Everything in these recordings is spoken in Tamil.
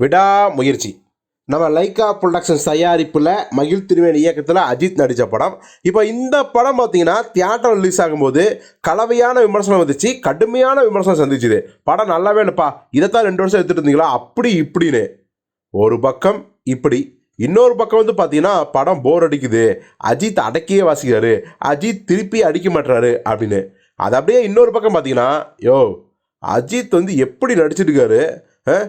விடாமுயற்சி. நம்ம லைக்கா ப்ரொடக்ஷன்ஸ் தயாரிப்பில் மகிழ் திருவேணி இயக்கத்தில் அஜித் நடித்த படம். இப்போ இந்த படம் பார்த்தீங்கன்னா தியேட்டர் ரிலீஸ் ஆகும்போது கலவையான விமர்சனம் வந்துச்சு கடுமையான விமர்சனம் சந்திச்சுது. படம் நல்லாவே இல்லைப்பா இதைத்தான் ரெண்டு வருஷம் எடுத்துகிட்டு இருந்தீங்களா? அப்படி இப்படின்னு. ஒரு பக்கம் இப்படி இன்னொரு பக்கம் வந்து பார்த்தீங்கன்னா படம் போர் அடிக்குது. அஜித் அடக்கியே வாசிக்கிறாரு. அஜித் திருப்பி அடிக்க மாட்டுறாரு அப்படின்னு. அது அப்படியே இன்னொரு பக்கம் பார்த்தீங்கன்னா யோ அஜித் வந்து எப்படி நடிச்சிட்டு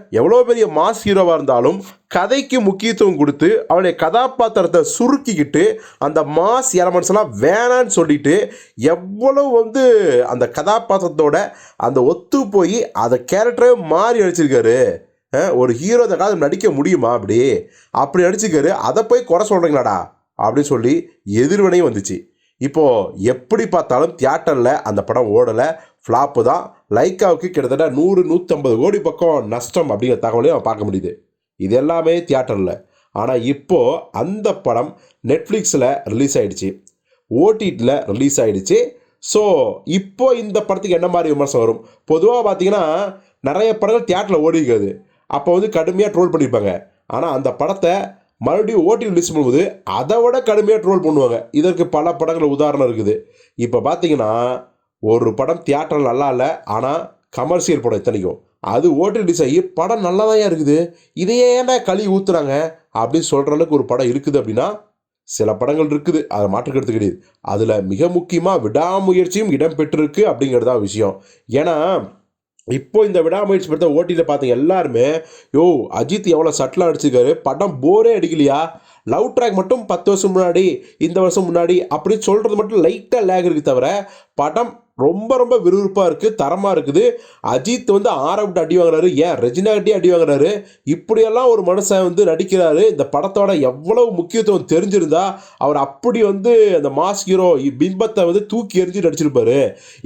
எவ்வளோ பெரிய மாஸ் ஹீரோவாக இருந்தாலும் கதைக்கு முக்கியத்துவம் கொடுத்து அவனுடைய கதாபாத்திரத்தை சுருக்கிக்கிட்டு அந்த மாஸ் எலமெண்ட்ஸ் எல்லாம் வேணான்னு சொல்லிட்டு எவ்வளவு வந்து அந்த கதாபாத்திரத்தோட அந்த ஒத்து போய் அந்த கேரக்டரே மாறி அடிச்சிருக்காரு ஒரு ஹீரோ இந்த காலத்தில் நடிக்க முடியுமா அப்படி? அப்படி நடிச்சிருக்காரு. அதை போய் குறை சொல்கிறீங்களாடா அப்படின்னு சொல்லி எதிர்வினையும் வந்துச்சு. இப்போது எப்படி பார்த்தாலும் தியேட்டரில் அந்த படம் ஓடலை. ஃப்ளாப்பு தான். லைக்காவுக்கு கிட்டத்தட்ட நூறு நூற்றம்பது கோடி பக்கம் நஷ்டம் அப்படிங்கிற தகவலையும் அவன் பார்க்க முடியுது. இது எல்லாமே தியேட்டரில். ஆனால் இப்போது அந்த படம் நெட்ஃப்ளிக்ஸில் ரிலீஸ் ஆகிடுச்சு ஓடிடியில் ரிலீஸ் ஆகிடுச்சு ஸோ இப்போ இந்த படத்துக்கு என்ன மாதிரி விமர்சனம் வரும்? பொதுவாக பார்த்தீங்கன்னா நிறைய படங்கள் தியேட்டரில் ஓடி அப்போ வந்து கடுமையாக ட்ரோல் பண்ணியிருப்பாங்க ஆனால் அந்த படத்தை மறுபடியும் ஓட்டி ரிலீஸ் பண்ணும்போது அதை விட கடுமையாக ட்ரோல் பண்ணுவாங்க. இதற்கு பல படங்கள் உதாரணம் இருக்குது. இப்போ பார்த்தீங்கன்னா ஒரு படம் தியேட்டரில் நல்லா இல்லை ஆனால் கமர்ஷியல் படம் இத்தனைக்கும் அது ஓட்டி ரிலீஸ் ஆகி படம் நல்லா தான் இருக்குது. இதையே ஏன்டா களி ஊற்றுறாங்க அப்படின்னு சொல்கிற அளவுக்கு ஒரு படம் இருக்குது அப்படின்னா சில படங்கள் இருக்குது. அதை மாற்றுக்கிறது கிடையாது. அதில் மிக முக்கியமாக விடாமுயற்சியும் இடம் பெற்றிருக்கு அப்படிங்கிறது தான் விஷயம். ஏன்னா இப்போ இந்த விடாமுயற்சி படத்தை ஓட்டியில் பார்த்தீங்க எல்லாருமே யோ அஜித் எவ்வளோ சட்டிலாக அடிச்சிருக்காரு படம் போரே அடிக்கலையா? லவ் ட்ராக் மட்டும் பத்து வருஷம் முன்னாடி இந்த வருஷம் முன்னாடி அப்படின்னு சொல்கிறது மட்டும் லைட்டாக லேக் இருக்குது தவிர படம் ரொம்ப ரொம்ப விறுவிறுப்பாக இருக்குது தரமாக இருக்குது. அஜித் வந்து ஆரம்பிட்டு அடி வாங்குறாரு. ஏன்? ரெஜினா கட்டி அடி வாங்குறாரு. இப்படியெல்லாம் ஒரு மனுஷன் வந்து நடிக்கிறாரு. இந்த படத்தோட எவ்வளவு முக்கியத்துவம் தெரிஞ்சிருந்தா அவர் அப்படி வந்து அந்த மாஸ் ஹீரோ பிம்பத்தை வந்து தூக்கி எறிஞ்சு நடிச்சிருப்பாரு.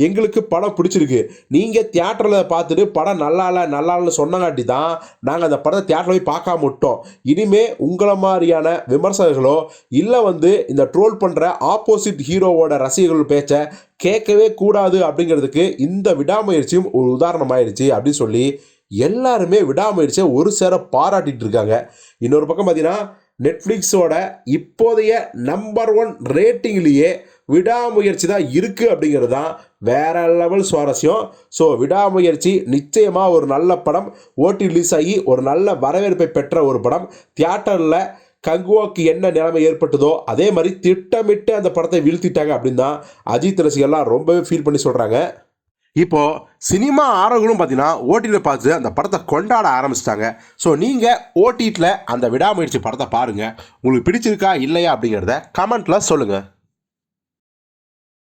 எங்களுக்கு படம் பிடிச்சிருக்கு. நீங்கள் தியேட்டரில் பார்த்துட்டு படம் நல்லா இல்லை நல்லா இல்லைன்னு சொன்னங்காட்டி தான் நாங்கள் அந்த படத்தை தியேட்டரில் போய் பார்க்காம விட்டோம். இனிமே உங்களை மாதிரியான விமர்சகர்களோ இல்லை வந்து இந்த ட்ரோல் பண்ணுற ஆப்போசிட் ஹீரோவோட ரசிகர்கள் பேச்சை கேட்கவே கூடாது அப்படிங்கிறதுக்கு இந்த விடாமுயற்சியும் ஒரு உதாரணம் ஆயிடுச்சு அப்படின்னு சொல்லி எல்லாருமே விடாமுயற்சியை ஒரு சேர பாராட்டிட்டு இருக்காங்க. இன்னொரு பக்கம் பார்த்தீங்கன்னா நெட்ஃப்ளிக்ஸோட இப்போதைய நம்பர் ஒன் ரேட்டிங்லேயே விடாமுயற்சி தான் இருக்குது அப்படிங்கிறது தான் வேற லெவல் சுவாரஸ்யம். ஸோ விடாமுயற்சி நிச்சயமாக ஒரு நல்ல படம். ஓட்டி ரிலீஸ் ஆகி ஒரு நல்ல வரவேற்பை பெற்ற ஒரு படம். தியேட்டரில் கங்குவாக்கு என்ன நிலைமை ஏற்பட்டதோ அதே மாதிரி திட்டமிட்டு அந்த படத்தை வீழ்த்திட்டாங்க அப்படின்னு தான் அஜித் ரசிகர்லாம் ரொம்பவே ஃபீல் பண்ணி சொல்கிறாங்க இப்போ சினிமா ஆர்வங்களும் பார்த்தீங்கன்னா ஓடிடியில் பார்த்து அந்த படத்தை கொண்டாட ஆரம்பிச்சிட்டாங்க. ஸோ நீங்கள் ஓடிடியில் அந்த விடாமுயற்சி படத்தை பாருங்கள் உங்களுக்கு பிடிச்சிருக்கா இல்லையா அப்படிங்கிறத கமெண்ட்டில் சொல்லுங்கள்